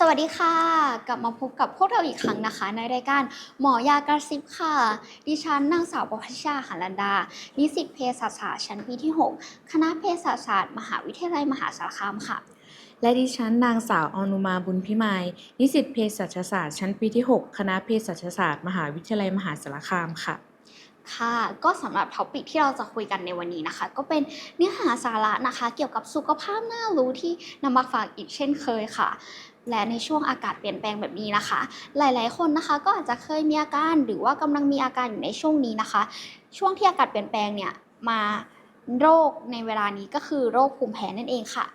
สวัสดีค่ะ กลับมาพบกับพวกเราอีกครั้งนะคะ ในรายการหมอยากระซิบค่ะ ดิฉันนางสาวประพัชชาหันลันดา นิสิตเภสัชศาสตร์ชั้นปีที่ 6 คณะเภสัชศาสตร์มหาวิทยาลัยมหาสารคามค่ะ และดิฉันนางสาวอนุมาบุญพิมายนิสิตเภสัชศาสตร์ชั้นปีที่ 6 คณะเภสัชศาสตร์มหาวิทยาลัยมหาสารคามค่ะค่ะก็สำหรับท็อปิกที่เราจะคุยกันในวันนี้นะคะ ก็เป็นเนื้อหาสาระนะคะ เกี่ยวกับสุขภาพน่ารู้ที่นำมาฝากอีกเช่นเคยค่ะ และในช่วงอากาศเปลี่ยนแปลงแบบนี้นะคะ หลายๆ คนนะคะก็อาจจะเคยมีอาการหรือว่ากำลังมีอาการอยู่ในช่วงนี้นะคะ ช่วงที่อากาศเปลี่ยนแปลงเนี่ยมาโรคในเวลานี้ก็คือโรคภูมิแพ้นั่นเองค่ะ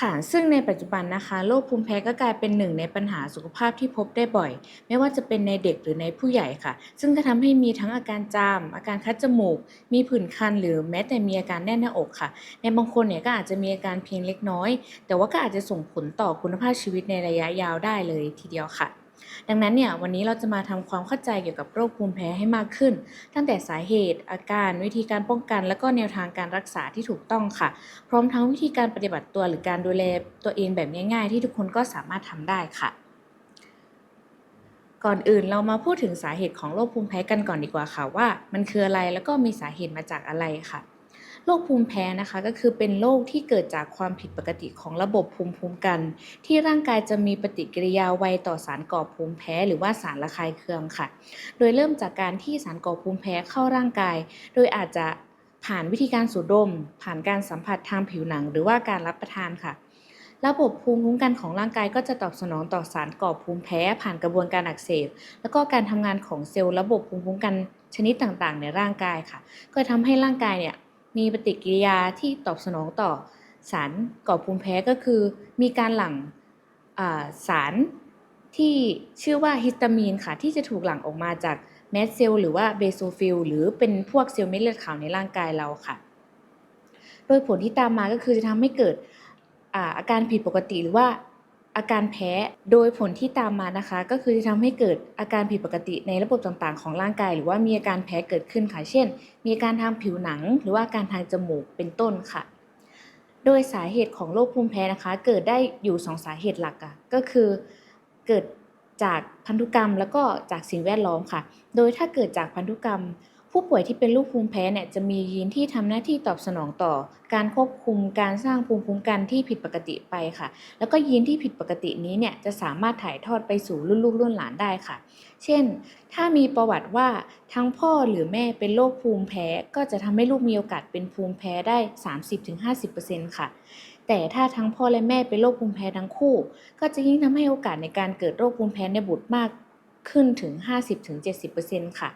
ค่ะ ซึ่งในปัจจุบันนะคะโรคภูมิแพ้ก็กลายเป็นหนึ่งในปัญหาสุขภาพที่พบได้บ่อย ไม่ว่าจะเป็นในเด็กหรือในผู้ใหญ่ค่ะ ซึ่งก็ทำให้มีทั้งอาการจาม อาการคัดจมูก มีผื่นคัน หรือแม้แต่มีอาการแน่นหน้าอกค่ะ ในบางคนเนี่ยก็อาจจะมีอาการเพียงเล็กน้อย แต่ว่าก็อาจจะส่งผลต่อคุณภาพชีวิตในระยะยาวได้เลยทีเดียวค่ะ ดังนั้นเนี่ยวันนี้เราจะมาทำความเข้าใจเกี่ยวกับโรคภูมิแพ้ให้มากขึ้น ตั้งแต่สาเหตุ อาการวิธีการป้องกัน และก็แนวทางการรักษาที่ถูกต้องค่ะ พร้อมทั้งวิธีการปฏิบัติตัวหรือการดูแลตัวเองแบบง่าย ๆ ที่ทุกคนก็สามารถทำได้ค่ะก่อนอื่นเรามาพูดถึงสาเหตุของโรคภูมิแพ้กันก่อนดีกว่าค่ะว่า มันคืออะไรแล้วก็มีสาเหตุมาจากอะไรค่ะ โรคภูมิแพ้นะคะก็คือเป็นโรคที่เกิดจากความผิดปกติของระบบภูมิคุ้มกัน ที่ร่างกายจะมีปฏิกิริยาไวต่อสารก่อภูมิแพ้ หรือว่าสารระคายเคืองค่ะ โดยเริ่มจากการที่สารก่อภูมิแพ้เข้าร่างกาย โดยอาจจะผ่านวิธีการสูดดม ผ่านการสัมผัสทางผิวหนัง หรือว่าการรับประทานค่ะระบบภูมิคุ้มกันของร่างกายก็จะตอบสนองต่อสารก่อภูมิแพ้ผ่านกระบวนการอักเสบ แล้วก็การทำงานของเซลล์ระบบภูมิคุ้มกันชนิดต่างๆ ในร่างกายค่ะ ก็ทำให้ร่างกายเนี่ย มีปฏิกิริยาที่ตอบสนองต่อสารก่อภูมิแพ้ก็คือ มีการหลั่งสารที่ชื่อว่าฮิสตามีนค่ะ ที่จะถูกหลั่งออกมาจากแมสเซลล์หรือว่าเบโซฟิลหรือเป็นพวกเซลล์เม็ดเลือดขาวในร่างกายเราค่ะ โดยผลที่ตามมาก็คือจะทำให้เกิดอาการผิดปกติหรือว่า อาการแพ้ โดยผลที่ตามมานะคะ ก็คือจะทำให้เกิดอาการผิดปกติในระบบต่างๆ ของร่างกาย หรือว่ามีอาการแพ้เกิดขึ้นค่ะ เช่น มีอาการทางผิวหนัง หรือว่าอาการทางจมูกเป็นต้นค่ะ โดยสาเหตุของโรคภูมิแพ้นะคะ เกิดได้อยู่ 2 สาเหตุหลักอะก็คือเกิดจากพันธุกรรม แล้วก็จากสิ่งแวดล้อมค่ะ โดยถ้าเกิดจากพันธุกรรม ผู้ป่วยที่เป็นโรคภูมิแพ้เนี่ยจะมียีนที่ทำหน้าที่ตอบสนองต่อ การควบคุมการสร้างภูมิคุ้มกันที่ผิดปกติไปค่ะ แล้วก็ยีนที่ผิดปกตินี้เนี่ยจะสามารถถ่ายทอดไปสู่รุ่นลูกรุ่นหลานได้ค่ะ เช่น ถ้ามีประวัติว่าทั้งพ่อหรือแม่เป็นโรคภูมิแพ้ ก็จะทำให้ลูกมีโอกาสเป็นภูมิแพ้ได้ 30-50%ค่ะแต่ถ้าทั้งพ่อและแม่เป็นโรคภูมิแพ้ทั้งคู่ ก็จะยิ่งทำให้โอกาสในการเกิดโรคภูมิแพ้ในบุตรมากขึ้นถึง 50-70%ค่ะ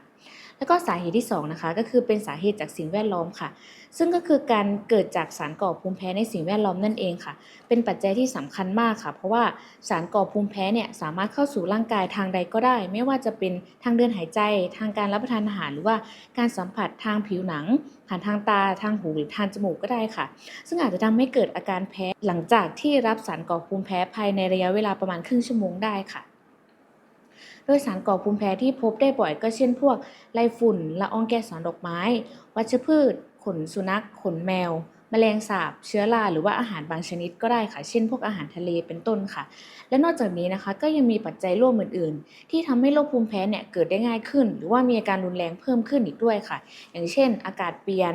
แล้วก็สาเหตุที่2นะคะก็คือเป็นสาเหตุจากสิ่งแวดล้อมค่ะ ซึ่งก็คือการเกิดจากสารก่อภูมิแพ้ในสิ่งแวดล้อมนั่นเองค่ะ เป็นปัจจัยที่สำคัญมากค่ะ เพราะว่าสารก่อภูมิแพ้เนี่ยสามารถเข้าสู่ร่างกายทางใดก็ได้ ไม่ว่าจะเป็นทางเดินหายใจ ทางการรับประทานอาหารหรือว่าการสัมผัสทางผิวหนังผ่านทางตาทางหูหรือทางจมูกก็ได้ค่ะ ซึ่งอาจจะทำให้เกิดอาการแพ้หลังจากที่รับสารก่อภูมิแพ้ภายในระยะเวลาประมาณครึ่งชั่วโมงได้ค่ะ โดยสารก่อภูมิแพ้ที่พบได้บ่อยก็เช่นพวกไรฝุ่นละอองแกสรดอกไม้ วัชพืช ขนสุนัข ขนแมวแมลงสาบ เชื้อราหรือว่าอาหารบางชนิดก็ได้ค่ะ เช่นพวกอาหารทะเลเป็นต้นค่ะ และนอกจากนี้นะคะก็ยังมีปัจจัยร่วมอื่น ๆ ที่ทำให้โรคภูมิแพ้เนี่ยเกิดได้ง่ายขึ้น หรือว่ามีอาการรุนแรงเพิ่มขึ้นอีกด้วยค่ะ อย่างเช่น อากาศเปลี่ยน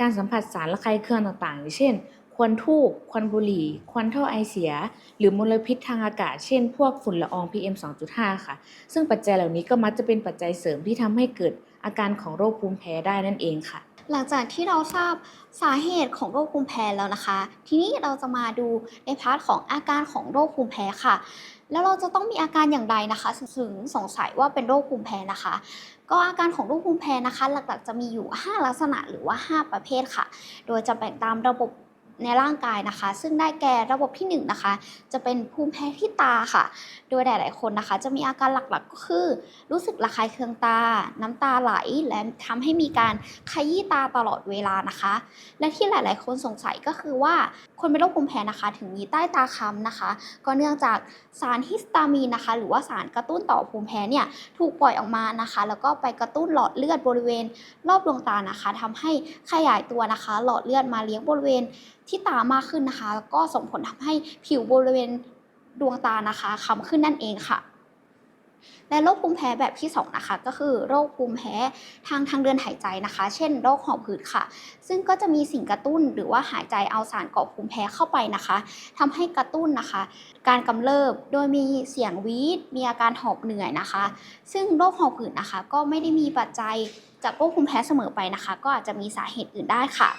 การสัมผัสสารระคายเคืองต่างๆอย่างเช่น ควันทูบควันบุหรี่ ควันท่อไอเสีย หรือมลพิษทางอากาศ เช่น พวกฝุ่นละออง PM 2.5 ค่ะ ซึ่งปัจจัยเหล่านี้ก็มักจะเป็นปัจจัยเสริมที่ทำให้เกิดอาการของโรคภูมิแพ้ได้นั่นเองค่ะ หลังจากที่เราทราบสาเหตุของโรคภูมิแพ้แล้วนะคะ ทีนี้เราจะมาดูในพาร์ทของอาการของโรคภูมิแพ้ค่ะ แล้วเราจะต้องมีอาการอย่างไรนะคะถึงสงสัยว่าเป็นโรคภูมิแพ้นะคะ ก็อาการของโรคภูมิแพ้นะคะ หลักๆ จะมีอยู่ 5 ลักษณะหรือว่า 5 ประเภทค่ะ โดยจะแบ่งตามระบบ ในร่างกายนะคะ ซึ่งได้แก่ระบบที่1นงนะคะ จะเป็นภูมิแพ้ที่ตาค่ะ โดยหลาย ๆ คนนะคะ จะมีอาการหลักๆก็คือ รู้สึกระคายเคืองตา น้ำตาไหล และทำให้มีการขยี้ตาตลอดเวลานะคะ และที่หลาย ๆ คนสงสัยก็คือว่าคนเป็นโรคภูมิแพ้นะคะ ถึงมีใต้ตาค้ำนะคะ ก็เนื่องจากสารฮิสตามีนนะคะ หรือว่าสารกระตุ้นต่อภูมิแพ้เนี่ยถูกปล่อยออกมานะคะ แล้วก็ไปกระตุ้นหลอดเลือดบริเวณ รอบดวงตานะคะทำให้ขยายตัวนะคะ หลอดเลือดมาเลี้ยงบริเวณที่ตามากขึ้นนะคะ แล้วก็ส่งผลทำให้ผิวบริเวณดวงตานะคะค้ำขึ้นนั่นเองค่ะ และโรคภูมิแพ้แบบที่ 2 นะคะ ก็คือโรคภูมิแพ้ทางทางเดินหายใจนะคะ เช่นโรคหอบหืดค่ะ ซึ่งก็จะมีสิ่งกระตุ้นหรือว่าหายใจเอาสารก่อภูมิแพ้เข้าไปนะคะทำให้กระตุ้นนะคะ การกำเริบโดยมีเสียงวีดมีอาการหอบเหนื่อยนะคะ ซึ่งโรคหอบหืดนะคะ ก็ไม่ได้มีปัจจัยจากโรคภูมิแพ้เสมอไปนะคะ ก็อาจจะมีสาเหตุอื่นได้ค่ะ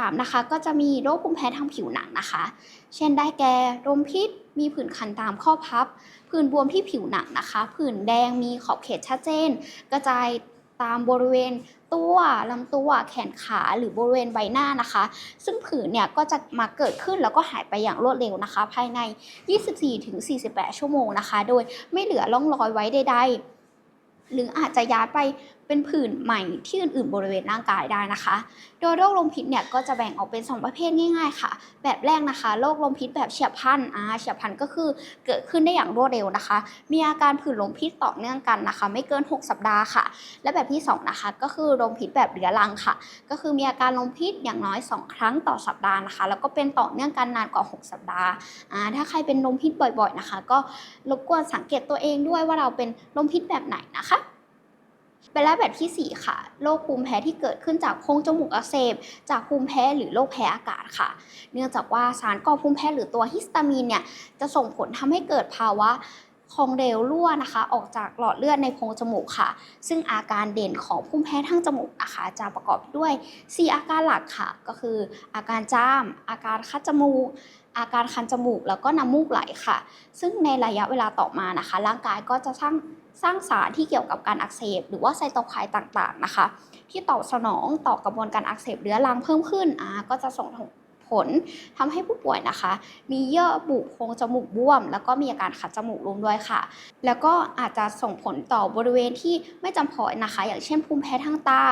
3. นะคะก็จะมีโรคภูมิแพ้ทางผิวหนังนะคะ เช่นได้แก่ลมพิษ มีผื่นคันตามข้อพับ ผื่นบวมที่ผิวหนังนะคะ ผื่นแดงมีขอบเขตชัดเจน กระจายตามบริเวณตัวลำตัวแขนขาหรือบริเวณใบหน้านะคะ ซึ่งผื่นเนี่ยก็จะมาเกิดขึ้นแล้วก็หายไปอย่างรวดเร็วนะคะ ภายใน 24-48 ชั่วโมงนะคะ โดยไม่เหลือร่องรอยไว้ใดๆหรืออาจจะย้ายไปเป็นผื่นใหม่ที่อื่นๆบริเวณร่างกายได้นะคะ โดยโรคลมพิษเนี่ยก็จะแบ่งออกเป็น 2 ประเภทง่าย ๆ ค่ะ แบบแรกนะคะโรคลมพิษแบบเฉียบพลันอ่าเฉียบพลันก็คือเกิดขึ้นได้อย่างรวดเร็วนะคะ มีอาการผื่นลมพิษต่อเนื่องกันนะคะ ไม่เกิน 6 สัปดาห์ค่ะ และแบบที่2นะคะก็คือลมพิษแบบเรื้อรังค่ะ ก็คือมีอาการลมพิษอย่างน้อย 2 ครั้งต่อสัปดาห์นะคะ แล้วก็เป็นต่อเนื่องกันนานกว่า 6 สัปดาห์อ่าถ้าใครเป็นลมพิษบ่อยๆนะคะ ก็รบกวนสังเกตตัวเองด้วยว่าเราเป็นลมพิษแบบไหนนะคะ เป็นแล้วแบบทีสี่ 4 ค่ะ โรคภูมิแพ้ที่เกิดขึ้นจากโพรงจมูกอักเสบ จากภูมิแพ้หรือโรคแพ้อากาศค่ะ เนื่องจากว่าสารก่อภูมิแพ้หรือตัวฮิสตามีนเนี่ยจะส่งผลทำให้เกิดภาวะของเหลวรั่วนะคะ ออกจากหลอดเลือดในโพรงจมูกค่ะ ซึ่งอาการเด่นของภูมิแพ้ทางจมูกนะคะจะประกอบด้วย 4 อาการหลักค่ะ ก็คือ อาการจาม อาการคัดจมูก อาการคันจมูกแล้วก็น้ำมูกไหลค่ะ ซึ่งในระยะเวลาต่อมานะคะ ร่างกายก็จะสร้างสร้างสารที่เกี่ยวกับการอักเสบ หรือว่าไซโตไคน์ต่างๆนะคะ ที่ตอบสนองต่อกระบวนการอักเสบเรื้อรังเพิ่มขึ้นอ่าก็จะส่งผลทำให้ผู้ป่วยนะคะ มีเยื่อบุโพรงจมูกบวม แล้วก็มีอาการขัดจมูกรวมด้วยค่ะ แล้วก็อาจจะส่งผลต่อบริเวณที่ไม่จำเพาะนะคะ อย่างเช่นภูมิแพ้ทางตา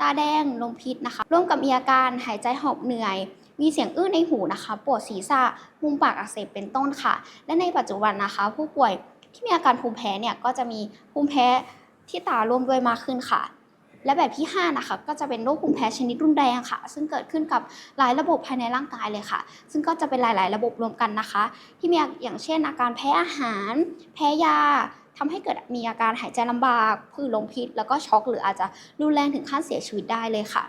ตาแดงลมพิษนะคะ ร่วมกับมีอาการหายใจหอบเหนื่อย มีเสียงอื้อในหูนะคะ ปวดศีรษะมุมปากอักเสบเป็นต้นค่ะ และในปัจจุบันนะคะ ผู้ป่วยที่มีอาการภูมิแพ้เนี่ยก็จะมีภูมิแพ้ที่ตาร่วมด้วยมากขึ้นค่ะ และแบบที่ 5 นะคะ ก็จะเป็นโรคภูมิแพ้ชนิดรุนแรงค่ะ ซึ่งเกิดขึ้นกับหลายระบบภายในร่างกายเลยค่ะ ซึ่งก็จะเป็นหลาย ๆ ระบบรวมกันนะคะ ที่มีอย่างเช่น อาการแพ้อาหาร แพ้ยาทำให้เกิดมีอาการหายใจลำบากผื่นลมพิษ แล้วก็ช็อกหรืออาจจะรุนแรงถึงขั้นเสียชีวิตได้เลยค่ะ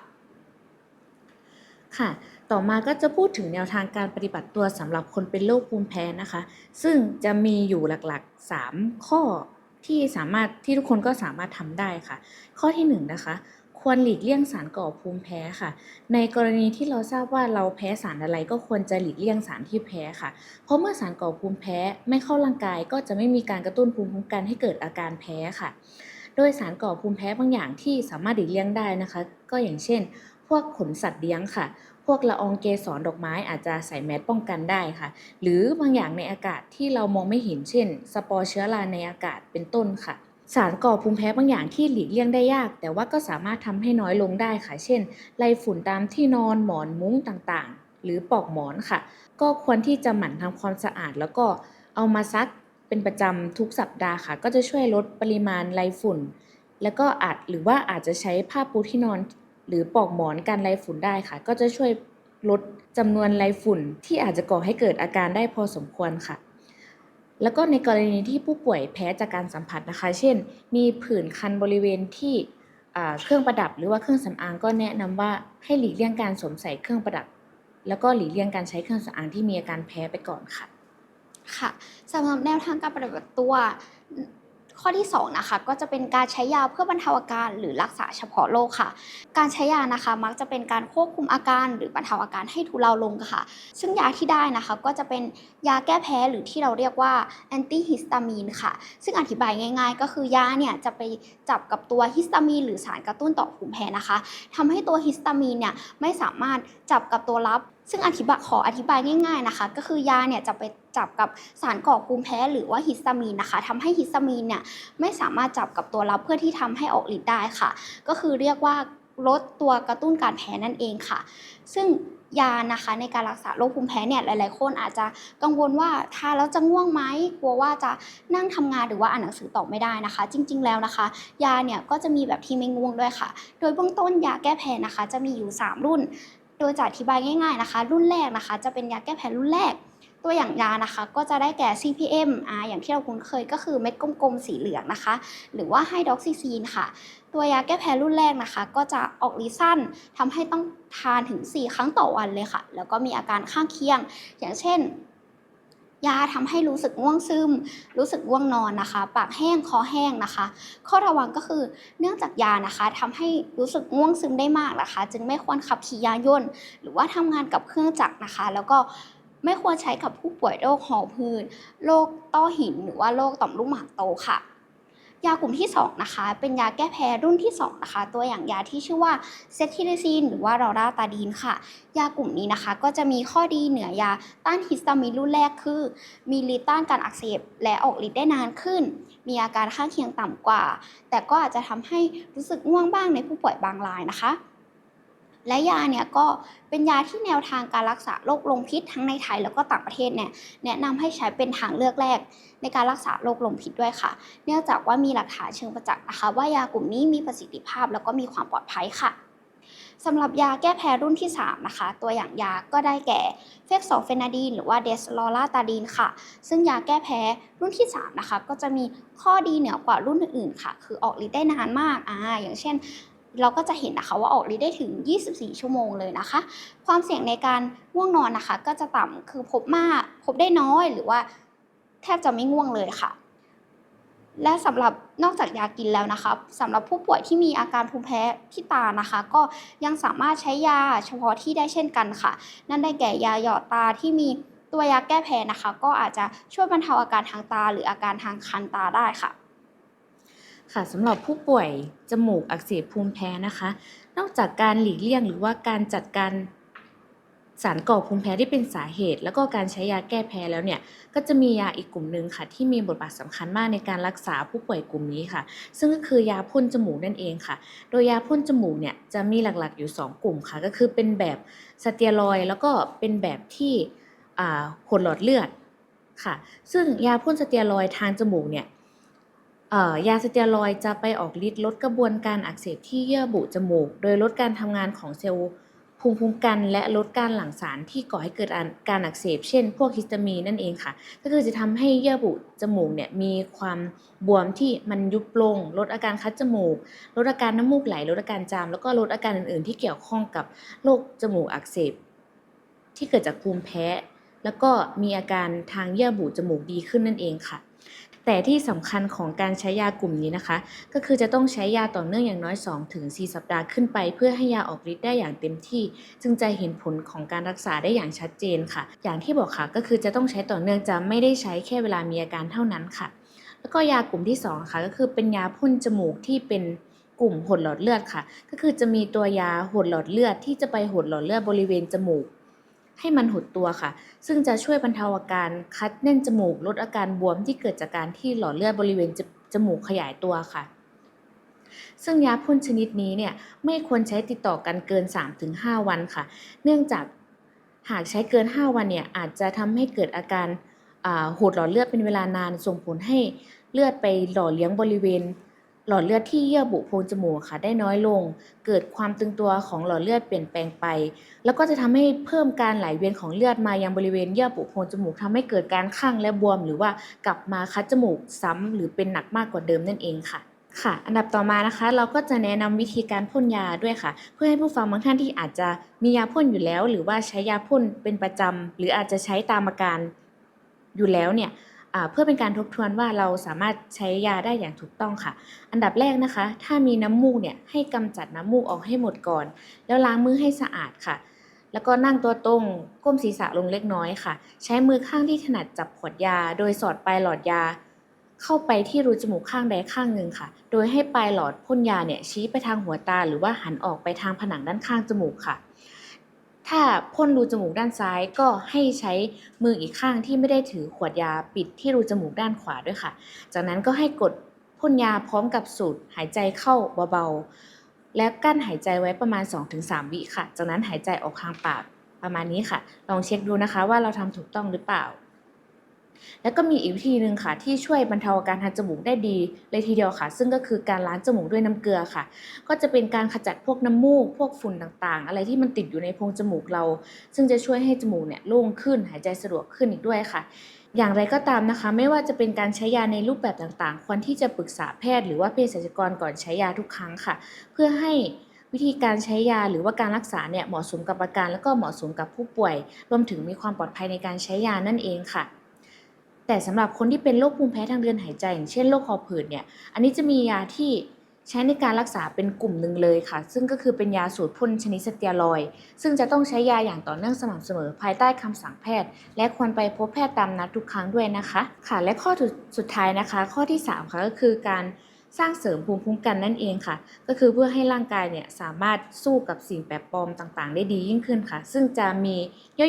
ค่ะ ต่อมาก็จะพูดถึงแนวทางการปฏิบัติตัวสำหรับคนเป็นโรคภูมิแพ้นะคะ ซึ่งจะมีอยู่หลักๆ 3 ข้อที่สามารถที่ทุกคนก็สามารถทำได้ค่ะ ข้อที่1นงนะคะควรหลีกเลี่ยงสารก่อภูมิแพ้ค่ะ ในกรณีที่เราทราบว่าเราแพ้สารอะไรก็ควรจะหลีกเลี่ยงสารที่แพ้ค่ะ เพราะเมื่อสารก่อภูมิแพ้ไม่เข้าร่างกาย ก็จะไม่มีการกระตุ้นภูมิคุ้มกันให้เกิดอาการแพ้ค่ะ โดยสารก่อภูมิแพ้บางอย่างที่สามารถหลีกเลี่ยงได้นะคะ ก็อย่างเช่น พวกขนสัตว์เลี้ยงค่ะ พวกละอองเกสรดอกไม้อาจจะใส่แมสป้องกันได้ค่ะ หรือบางอย่างในอากาศที่เรามองไม่เห็นเช่น สปอร์เชื้อราในอากาศเป็นต้นค่ะ สารก่อภูมิแพ้บางอย่างที่หลีกเลี่ยงได้ยาก แต่ว่าก็สามารถทำให้น้อยลงได้ค่ะ เช่น ไรฝุ่นตามที่นอนหมอนมุ้งต่างๆ หรือปลอกหมอนค่ะ ก็ควรที่จะหมั่นทำความสะอาด แล้วก็เอามาซักเป็นประจำทุกสัปดาห์ค่ะ ก็จะช่วยลดปริมาณไรฝุ่น แล้วก็อาจหรือว่าอาจจะใช้ผ้าปูที่นอน หรือปอกหมอนกันไรฝุ่นได้ค่ะ ก็จะช่วยลดจำนวนไรฝุ่นที่อาจจะก่อให้เกิดอาการได้พอสมควรค่ะ แล้วก็ในกรณีที่ผู้ป่วยแพ้จากการสัมผัสนะคะ เช่น มีผื่นคันบริเวณที่เครื่องประดับหรือว่าเครื่องสำอางก็แนะนำว่าให้หลีกเลี่ยงการสวมใส่เครื่องประดับ แล้วก็หลีกเลี่ยงการใช้เครื่องสำอางที่มีอาการแพ้ไปก่อนค่ะ ค่ะสำหรับแนวทางการปฏิบัติตัว ข้อที่ 2 นะคะ ก็จะเป็นการใช้ยาเพื่อบรรเทาอาการหรือรักษาเฉพาะโรคค่ะ การใช้ยานะคะมักจะเป็นการควบคุมอาการ หรือบรรเทาอาการให้ทุเลาลงค่ะ ซึ่งยาที่ได้นะคะก็จะเป็นยาแก้แพ้หรือที่เราเรียกว่าแอนตี้ฮิสตามีนค่ะ ซึ่งอธิบายง่าย ๆ ก็คือยาเนี่ยจะไปจับกับตัวฮิสตามีนหรือสารกระตุ้นต่อภูมิแพ้นะคะทำให้ตัวฮิสตามีนเนี่ยไม่สามารถจับกับตัวรับ ซึ่งอธิบายขออธิบายง่ายๆนะคะ ก็คือยาเนี่ยจะไปจับกับสารก่อภูมิแพ้หรือว่าฮิสตามีนนะคะทำให้ฮิสตามีนเนี่ยไม่สามารถจับกับตัวรับเพื่อที่ทำให้ออกฤทธิ์ได้ค่ะ ก็คือเรียกว่าลดตัวกระตุ้นการแพ้นั่นเองค่ะ ซึ่งยานะคะในการรักษาโรคภูมิแพ้เนี่ยหลาย ๆ คนอาจจะกังวลว่าทานแล้วจะง่วงไหมกลัวว่าจะนั่งทำงานหรือว่าอ่านหนังสือต่อไม่ได้นะคะ จริง ๆ แล้วนะคะ ยาเนี่ยก็จะมีแบบที่ไม่ง่วงด้วยค่ะ โดยเบื้องต้นยาแก้แพ้นะคะ จะมีอยู่ 3 รุ่น โดยจะอธิบายง่ายๆนะคะ รุ่นแรกนะคะ จะเป็นยาแก้แพ้รุ่นแรก ตัวอย่างยานะคะ ก็จะได้แก่ CPM อ่าอย่างที่เราคุ้นเคยก็คือเม็ดกลมๆสีเหลืองนะคะ หรือว่าไฮดรอกซิซีนค่ะ ตัวยาแก้แพ้รุ่นแรกนะคะ ก็จะออกฤทธิ์สั้นทำให้ต้องทานถึง 4 ครั้งต่อวันเลยค่ะ แล้วก็มีอาการข้างเคียง อย่างเช่น ยาทำให้รู้สึกง่วงซึม รู้สึกง่วงนอนนะคะ ปากแห้งคอแห้งนะคะ ข้อระวังก็คือเนื่องจากยานะคะทำให้รู้สึกง่วงซึมได้มากนะคะ จึงไม่ควรขับขี่ยานยนต์ หรือว่าทำงานกับเครื่องจักรนะคะ แล้วก็ไม่ควรใช้กับผู้ป่วยโรคหอบหืดโรคต้อหิน หรือว่าโรคต่อมลูกหมากโตค่ะ ยากลุ่มที่ 2 นะคะ เป็นยาแก้แพ้รุ่นที่ 2 นะคะ ตัวอย่างยาที่ชื่อว่าเซทิลิซินหรือว่ารอราตาดีนค่ะ ยากลุ่มนี้นะคะ ก็จะมีข้อดีเหนือยาต้านฮิสตามีนรุ่นแรกคือ มีฤทธิ์ต้านการอักเสบและออกฤทธิ์ได้นานขึ้น มีอาการข้างเคียงต่ำกว่า แต่ก็อาจจะทำให้รู้สึกง่วงบ้างในผู้ป่วยบางรายนะคะ และยาเนี่ยก็เป็นยาที่แนวทางการรักษาโรคลมพิษทั้งในไทยแล้วก็ต่างประเทศเนี่ยแนะนำให้ใช้เป็นทางเลือกแรก ในการรักษาโรคลมพิษด้วยค่ะ เนื่องจากว่ามีหลักฐานเชิงประจักษ์นะคะ ว่ายากลุ่มนี้มีประสิทธิภาพแล้วก็มีความปลอดภัยค่ะสำหรับยาแก้แพ้รุ่นที่ 3 นะคะ ตัวอย่างยาก็ได้แก่เฟกซอเฟนาดีนหรือว่าเดสลอราตาดีนค่ะ ซึ่งยาแก้แพ้รุ่นที่ 3 นะคะ ก็จะมีข้อดีเหนือกว่ารุ่นอื่นๆค่ะ คือออกฤทธิ์ได้นานมากอ่าอย่างเช่น เราก็จะเห็นนะคะว่าออกฤทธิ์ได้ถึง 24 ชั่วโมงเลยนะคะ ความเสี่ยงในการง่วงนอนนะคะ ก็จะต่ำคือพบมาก พบได้น้อยหรือว่าแทบจะไม่ง่วงเลยค่ะ และสำหรับนอกจากยากินแล้วนะคะสำหรับผู้ป่วยที่มีอาการภูมิแพ้ที่ตานะคะ ก็ยังสามารถใช้ยาเฉพาะที่ได้เช่นกันค่ะ นั่นได้แก่ยาหยอดตาที่มีตัวยาแก้แพ้นะคะ ก็อาจจะช่วยบรรเทาอาการทางตา หรืออาการทางคันตาได้ค่ะ ค่ะสำหรับผู้ป่วยจมูกอักเสบภูมิแพ้นะคะ นอกจากการหลีกเลี่ยงหรือว่าการจัดการสารก่อภูมิแพ้ที่เป็นสาเหตุ แล้วก็การใช้ยาแก้แพ้แล้วเนี่ยก็จะมียาอีกกลุ่มหนึ่งค่ะ ที่มีบทบาทสำคัญมากในการรักษาผู้ป่วยกลุ่มนี้ค่ะ ซึ่งก็คือยาพ่นจมูกนั่นเองค่ะ โดยยาพ่นจมูกเนี่ยจะมีหลักๆอยู่ 2 กลุ่มค่ะ ก็คือเป็นแบบสเตียรอยแล้วก็เป็นแบบที่อ่าหดหลอดเลือดค่ะ ซึ่งยาพ่นสเตียรอยทางจมูกเนี่ย ยาสเตียรอยจะไปออกฤทธิ์ลดกระบวนการอักเสบที่เยื่อบุจมูก โดยลดการทำงานของเซลล์ภูมิคุ้มกันและลดการหลั่งสารที่ก่อให้เกิดการอักเสบ เช่น พวกฮิสตามีนนั่นเองค่ะ ก็คือจะทำให้เยื่อบุจมูกเนี่ยมีความบวมที่มันยุบลง ลดอาการคัดจมูก ลดอาการน้ำมูกไหล ลดอาการจาม แล้วก็ลดอาการอื่นๆ ที่เกี่ยวข้องกับโรคจมูกอักเสบ ที่เกิดจากภูมิแพ้ แล้วก็มีอาการทางเยื่อบุจมูกดีขึ้นนั่นเองค่ะ แต่ที่สำคัญของการใช้ยากลุ่มนี้นะคะ ก็คือจะต้องใช้ยาต่อเนื่องอย่างน้อย 2-4 สัปดาห์ขึ้นไป เพื่อให้ยาออกฤทธิ์ได้อย่างเต็มที่ จึงจะเห็นผลของการรักษาได้อย่างชัดเจนค่ะ อย่างที่บอกค่ะก็คือจะต้องใช้ต่อเนื่องจะไม่ได้ใช้แค่เวลามีอาการเท่านั้นค่ะ แล้วก็ยากลุ่มที่2ค่ะก็คือเป็นยาพ่นจมูกที่เป็นกลุ่มหดหลอดเลือดค่ะ ก็คือจะมีตัวยาหดหลอดเลือดที่จะไปหดหลอดเลือดบริเวณจมูก ให้มันหดตัวค่ะ ซึ่งจะช่วยบรรเทาอาการคัดแน่นจมูกลดอาการบวมที่เกิดจากการที่หลอดเลือดบริเวณจจมูกขยายตัวค่ะ ซึ่งยาพ่นชนิดนี้เนี่ยไม่ควรใช้ติดต่อกันเกิน 3-5 วันค่ะ เนื่องจากหากใช้เกิน 5 วันเนี่ยอาจจะทำให้เกิดอาการหดหลอดเลือดเป็นเวลานานส่งผลให้เลือดไปหล่อเลี้ยงบริเวณ หลอดเลือดที่เยื่อบุโพรงจมูกค่ะได้น้อยลง เกิดความตึงตัวของหลอดเลือดเปลี่ยนแปลงไป แล้วก็จะทำให้เพิ่มการไหลเวียนของเลือดมายังบริเวณเยื่อบุโพรงจมูกทำให้เกิดการคั่งและบวม หรือว่ากลับมาคัดจมูกซ้ำหรือเป็นหนักมากกว่าเดิมนั่นเองค่ะค่ะ อันดับต่อมานะคะ เราก็จะแนะนำวิธีการพ่นยาด้วยค่ะ เพื่อให้ผู้ฟังบางท่านที่อาจจะมียาพ่นอยู่แล้ว หรือว่าใช้ยาพ่นเป็นประจำหรืออาจจะใช้ตามอาการอยู่แล้วเนี่ย เพื่อเป็นการทบทวนว่าเราสามารถใช้ยาได้อย่างถูกต้องค่ะ อันดับแรกนะคะ ถ้ามีน้ำมูกเนี่ยให้กำจัดน้ำมูกออกให้หมดก่อน แล้วล้างมือให้สะอาดค่ะ แล้วก็นั่งตัวตรงก้มศีรษะลงเล็กน้อยค่ะ ใช้มือข้างที่ถนัดจับขวดยา โดยสอดปลายหลอดยา เข้าไปที่รูจมูกข้างใดข้างหนึ่งค่ะ โดยให้ปลายหลอดพ่นยาเนี่ยชี้ไปทางหัวตา หรือว่าหันออกไปทางผนังด้านข้างจมูกค่ะ ถ้าพ่นรูจมูกด้านซ้ายก็ให้ใช้มืออีกข้างที่ไม่ได้ถือขวดยาปิดที่รูจมูกด้านขวาด้วยค่ะ จากนั้นก็ให้กดพ่นยาพร้อมกับสูดหายใจเข้าเบาๆ แล้วกั้นหายใจไว้ประมาณ 2-3 วิค่ะ จากนั้นหายใจออกทางปากประมาณนี้ค่ะ ลองเช็คดูนะคะว่าเราทำถูกต้องหรือเปล่า แล้วก็มีอีกวิธีหนึ่งค่ะที่ช่วยบรรเทาอาการทางจมูกได้ดีเลยทีเดียวค่ะ ซึ่งก็คือการล้างจมูกด้วยน้ำเกลือค่ะ ก็จะเป็นการขจัดพวกน้ำมูก พวกฝุ่นต่างๆ อะไรที่มันติดอยู่ในโพรงจมูกเรา ซึ่งจะช่วยให้จมูกเนี่ยโล่งขึ้นหายใจสะดวกขึ้นอีกด้วยค่ะอย่างไรก็ตามนะคะ ไม่ว่าจะเป็นการใช้ยาในรูปแบบต่างๆ ควรที่จะปรึกษาแพทย์หรือว่าเภสัชกรก่อนใช้ยาทุกครั้งค่ะ เพื่อให้วิธีการใช้ยาหรือว่าการรักษาเนี่ยเหมาะสมกับอาการ แล้วก็เหมาะสมกับผู้ป่วย รวมถึงมีความปลอดภัยในการใช้ยานั่นเองค่ะ แต่สำหรับคนที่เป็นโรคภูมิแพ้ทางเดินหายใจอย่างเช่นโรคหอบหืดเนี่ย อันนี้จะมียาที่ใช้ในการรักษาเป็นกลุ่มหนึ่งเลยค่ะ ซึ่งก็คือเป็นยาสูตรพ่นชนิดสเตียรอย ซึ่งจะต้องใช้ยาอย่างต่อเนื่องสม่ำเสมอภายใต้คำสั่งแพทย์ และควรไปพบแพทย์ตามนัดทุกครั้งด้วยนะคะ ค่ะ และข้อสุดท้ายนะคะ ข้อที่สามค่ะก็คือการสร้างเสริมภูมิคุ้มกันนั่นเองค่ะ ก็คือเพื่อให้ร่างกายเนี่ยสามารถสู้กับสิ่งแปลกปลอมต่างๆ ได้ดียิ่งขึ้นค่ะ ซึ่งจะมี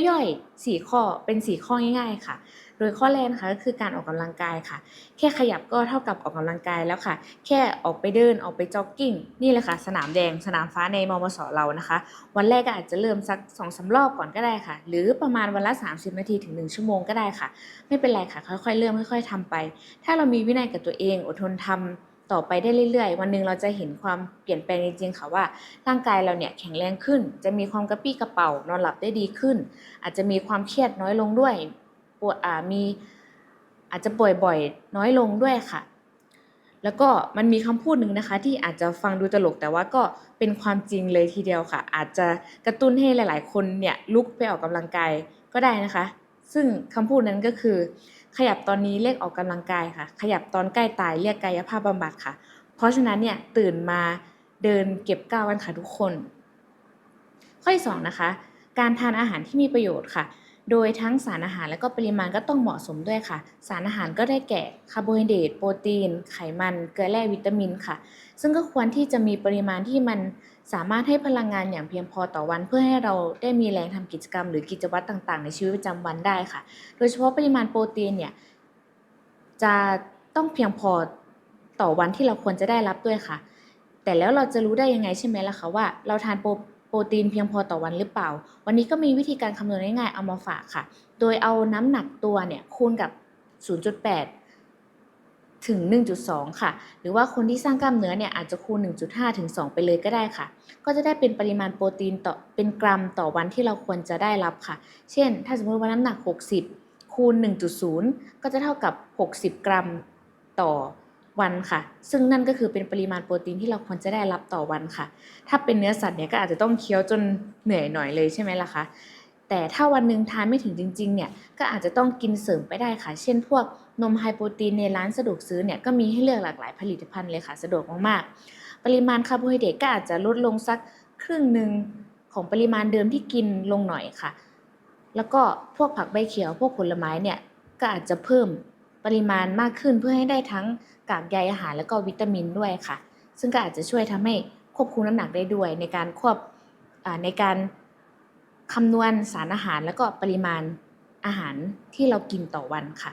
ย่อยๆ 4 ข้อเป็น 4 ข้อง่าย ๆ ค่ะ โดยข้อแรกนะคะก็คือการออกกำลังกายค่ะ แค่ขยับก็เท่ากับออกกำลังกายแล้วค่ะ แค่ออกไปเดินออกไปจ็อกกิ้งนี่แหละค่ะ สนามแดงสนามฟ้าในมมสเรานะคะ วันแรกก็อาจจะเริ่มสัก2อสารอบก่อนก็ได้ค่ะ หรือประมาณวันละ 30 นาทีถึง 1 ชั่วโมงก็ได้ค่ะ ไม่เป็นไรค่ะค่อยๆเริ่มค่อย ๆทำไป ถ้าเรามีวินัยกับตัวเองอดทนทำต่อไปได้เรื่อยๆ วันหนึ่งเราจะเห็นความเปลี่ยนแปลงจริงๆ ค่ะว่าร่างกายเราเนี่ยแข็งแรงขึ้น จะมีความกระปี้กระเป๋านอนหลับได้ดีขึ้น อาจจะมีความเครียดน้อยลงด้วย ปวดอ่ามีอาจจะป่วยบ่อยน้อยลงด้วยค่ะ แล้วก็มันมีคำพูดหนึ่งนะคะ ที่อาจจะฟังดูตลกแต่ว่าก็เป็นความจริงเลยทีเดียวค่ะ อาจจะกระตุ้นให้หลาย ๆ คนเนี่ยลุกไปออกกำลังกายก็ได้นะคะ ซึ่งคำพูดนั้นก็คือ ขยับตอนนี้เรียกออกกำลังกายค่ะ ขยับตอนใกล้ตายเรียกกายภาพบำบัดค่ะ เพราะฉะนั้นเนี่ยตื่นมาเดินเก็บก้าวกันค่ะทุกคน ข้อที่สองนะคะการทานอาหารที่มีประโยชน์ค่ะ โดยทั้งสารอาหารและก็ปริมาณก็ต้องเหมาะสมด้วยค่ะ สารอาหารก็ได้แก่คาร์โบไฮเดรตโปรตีน ไขมัน เกลือแร่วิตามินค่ะ ซึ่งก็ควรที่จะมีปริมาณที่มันสามารถให้พลังงานอย่างเพียงพอต่อวัน เพื่อให้เราได้มีแรงทำกิจกรรม หรือกิจวัตรต่างๆ ในชีวิตประจำวันได้ค่ะ โดยเฉพาะปริมาณโปรตีนเนี่ยจะต้องเพียงพอต่อวันที่เราควรจะได้รับด้วยค่ะ แต่แล้วเราจะรู้ได้ยังไงใช่ไหมล่ะคะว่า เราทานโปร โปรตีนเพียงพอต่อวันหรือเปล่า วันนี้ก็มีวิธีการคำนวณง่ายๆเอามาฝากค่ะ โดยเอาน้ำหนักตัวเนี่ยคูณกับ 0.8 ถึง 1.2 ค่ะ หรือว่าคนที่สร้างกล้ามเนื้อเนี่ยอาจจะคูณ 1.5 ถึง 2 ไปเลยก็ได้ค่ะ ก็จะได้เป็นปริมาณโปรตีนต่อเป็นกรัมต่อวันที่เราควรจะได้รับค่ะ เช่น ถ้าสมมติว่าน้ำหนัก 60 คูณ 1.0 ก็จะเท่ากับ 60 กรัมต่อ วันค่ะ ซึ่งนั่นก็คือเป็นปริมาณโปรตีนที่เราควรจะได้รับต่อวันค่ะ ถ้าเป็นเนื้อสัตว์เนี่ยก็อาจจะต้องเคี้ยวจนเหนื่อยหน่อยเลยใช่ไหมล่ะคะแต่ถ้าวันหนึ่งทานไม่ถึงจริงๆ เนี่ยก็อาจจะต้องกินเสริมไปได้ค่ะ เช่นพวกนมไฮโปรตีนในร้านสะดวกซื้อเนี่ยก็มีให้เลือกหลากหลายผลิตภัณฑ์เลยค่ะ สะดวกมากๆ ปริมาณคาร์โบไฮเดรตก็อาจจะลดลงสักครึ่งหนึ่งของปริมาณเดิมที่กินลงหน่อยค่ะ แล้วก็พวกผักใบเขียวพวกผลไม้เนี่ยก็อาจจะเพิ่ม ริมาณมากขึ้นเพื่อให้ได้ทั้งกากใยอาหารและก็วิตามินด้วยค่ะ ซึ่งก็อาจจะช่วยทำให้ควบคุมน้ำหนักได้ด้วยในการควบในการคำนวณสารอาหารและก็ปริมาณอาหารที่เรากินต่อวันค่ะ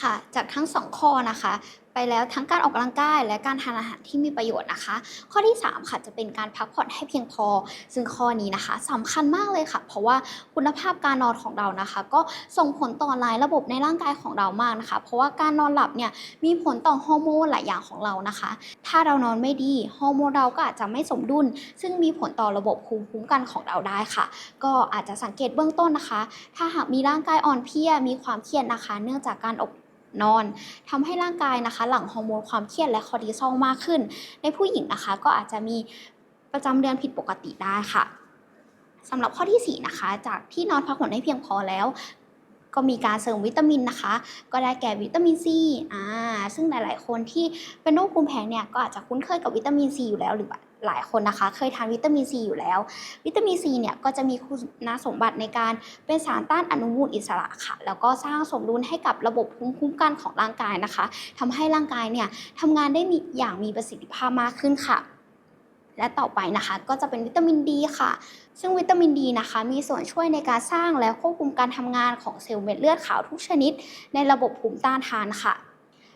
ค่ะ จากทั้งสองข้อนะคะ ไปแล้วทั้งการออกกำลังกายและการทานอาหารที่มีประโยชน์นะคะ ข้อที่ 3 ค่ะจะเป็นการพักผ่อนให้เพียงพอ ซึ่งข้อนี้นะคะสำคัญมากเลยค่ะ เพราะว่าคุณภาพการนอนของเรานะคะ ก็ส่งผลต่อหลายระบบในร่างกายของเรามากนะคะ เพราะว่าการนอนหลับเนี่ยมีผลต่อฮอร์โมนหลายอย่างของเรานะคะ ถ้าเรานอนไม่ดีฮอร์โมนเราก็อาจจะไม่สมดุล ซึ่งมีผลต่อระบบภูมิคุ้มกันของเราได้ค่ะ ก็อาจจะสังเกตเบื้องต้นนะคะ ถ้าหากมีร่างกายอ่อนเพลียมีความเครียดนะคะ เนื่องจากการอด นอนทำให้ร่างกายนะคะ หลั่งฮอร์โมนความเครียดและคอร์ติซอลมากขึ้น ในผู้หญิงนะคะ ก็อาจจะมีประจำเดือนผิดปกติได้ค่ะสำหรับข้อที่ 4 นะคะ จากที่นอนพักผ่อนให้เพียงพอแล้ว ก็มีการเสริมวิตามินนะคะ ก็ได้แก่วิตามินซีอ่าซึ่งหลาย ๆ คนที่เป็นโรคภูมิแพ้เนี่ยก็อาจจะคุ้นเคยกับวิตามินซีอยู่แล้วหรือ หลายคนนะคะ เคยทานวิตามินซีอยู่แล้ว วิตามินซีเนี่ยก็จะมีคุณสมบัติในการเป็นสารต้านอนุมูลอิสระค่ะ แล้วก็สร้างสมดุลให้กับระบบภูมิคุ้มกันของร่างกายนะคะทำให้ร่างกายเนี่ยทำงานได้มีอย่างมีประสิทธิภาพมากขึ้นค่ะและต่อไปนะคะก็จะเป็นวิตามินดีค่ะ ซึ่งวิตามินดีนะคะ มีส่วนช่วยในการสร้างและควบคุมการทำงานของเซลล์เม็ดเลือดขาวทุกชนิด ในระบบภูมิต้านทานค่ะ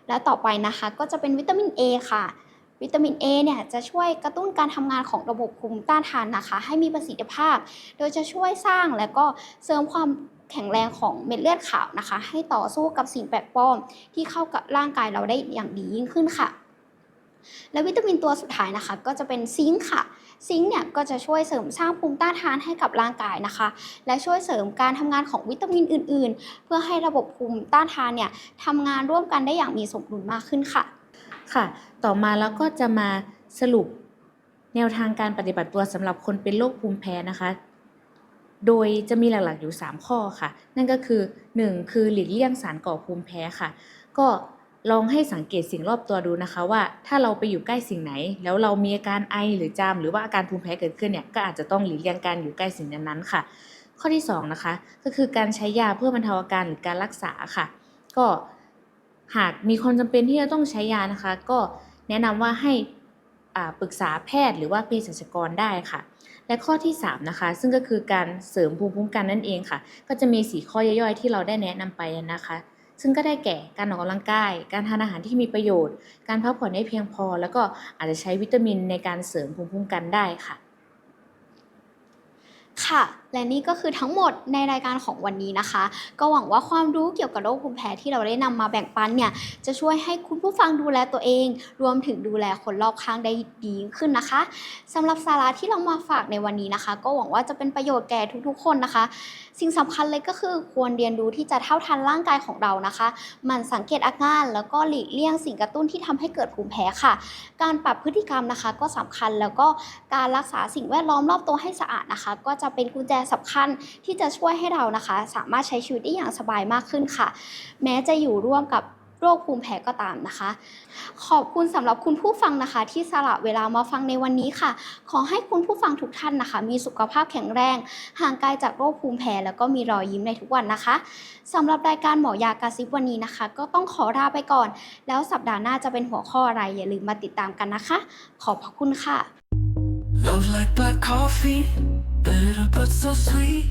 และต่อไปนะคะก็จะเป็นวิตามิน A ค่ะ วิตามิน A เนี่ยจะช่วยกระตุ้นการทำงานของระบบภูมิต้านทานนะคะ ให้มีประสิทธิภาพ โดยจะช่วยสร้างและก็เสริมความแข็งแรงของเม็ดเลือดขาวนะคะ ให้ต่อสู้กับสิ่งแปลกปลอม ที่เข้ากับร่างกายเราได้อย่างดียิ่งขึ้นค่ะ และวิตามินตัวสุดท้ายนะคะ ก็จะเป็นซิงค์ค่ะ ซิงค์เนี่ยก็จะช่วยเสริมสร้างภูมิต้านทานให้กับร่างกายนะคะ และช่วยเสริมการทำงานของวิตามินอื่น ๆ เพื่อให้ระบบภูมิต้านทานเนี่ยทำงานร่วมกันได้อย่างมีสมดุลมากขึ้นค่ะ ค่ะ ต่อมาแล้วก็จะมาสรุปแนวทางการปฏิบัติตัวสำหรับคนเป็นโรคภูมิแพ้นะคะ โดยจะมีหลักๆอยู่ 3 ข้อค่ะ นั่นก็คือ 1. คือหลีกเลี่ยงสารก่อภูมิแพ้ค่ะ ก็ลองให้สังเกตสิ่งรอบตัวดูนะคะว่าถ้าเราไปอยู่ใกล้สิ่งไหน แล้วเรามีอาการไอหรือจามหรือว่าอาการภูมิแพ้เกิดขึ้นเนี่ยก็อาจจะต้องหลีกเลี่ยงการอยู่ใกล้สิ่งนั้นๆค่ะ ข้อที่สองนะคะก็คือการใช้ยาเพื่อบรรเทาอาการหรือการรักษาค่ะ ก็ หากมีความจำเป็นที่จะต้องใช้ยานะคะ ก็แนะนำว่าให้อาปรึกษาแพทย์หรือว่าเภสัชกรได้ค่ะ และข้อที่ 3 นะคะ ซึ่งก็คือการเสริมภูมิคุ้มกันนั่นเองค่ะ ก็จะมี 4 ข้อย่อยๆ ที่เราได้แนะนำไปนะคะ ซึ่งก็ได้แก่การออกกำลังกาย การทานอาหารที่มีประโยชน์ การพักผ่อนให้เพียงพอ แล้วก็อาจจะใช้วิตามินในการเสริมภูมิคุ้มกันได้ค่ะ ค่ะ และนี่ก็คือทั้งหมดในรายการของวันนี้นะคะ ก็หวังว่าความรู้เกี่ยวกับโรคภูมิแพ้ที่เราได้นำมาแบ่งปันเนี่ยจะช่วยให้คุณผู้ฟังดูแลตัวเอง รวมถึงดูแลคนรอบข้างได้ดีขึ้นนะคะสำหรับสาระที่เรามาฝากในวันนี้นะคะ ก็หวังว่าจะเป็นประโยชน์แก่ทุกๆ คนนะคะ สิ่งสำคัญเลยก็คือควรเรียนรู้ที่จะเท่าทันร่างกายของเรานะคะ มันสังเกตอาการแล้วก็หลีกเลี่ยงสิ่งกระตุ้นที่ทำให้เกิดภูมิแพ้ค่ะ การปรับพฤติกรรมนะคะก็สำคัญแล้วก็การรักษาสิ่งแวดล้อมรอบตัวให้สะอาดนะคะ ก็จะเป็นกุญแจสำคัญที่จะช่วยให้เรานะคะ สามารถใช้ชีวิตได้อย่างสบายมากขึ้นค่ะ แม้จะอยู่ร่วมกับโรคภูมิแพ้ก็ตามนะคะ ขอบคุณสำหรับคุณผู้ฟังนะคะ ที่สละเวลามาฟังในวันนี้ค่ะ ขอให้คุณผู้ฟังทุกท่านนะคะ มีสุขภาพแข็งแรง ห่างไกลจากโรคภูมิแพ้แล้วก็มีรอยยิ้มในทุกวันนะคะสำหรับรายการหมอยากระซิบวันนี้นะคะ ก็ต้องขอลาไปก่อน แล้วสัปดาห์หน้าจะเป็นหัวข้ออะไรอย่าลืมมาติดตามกันนะคะ ขอบพระคุณค่ะ Bitter, but so sweet.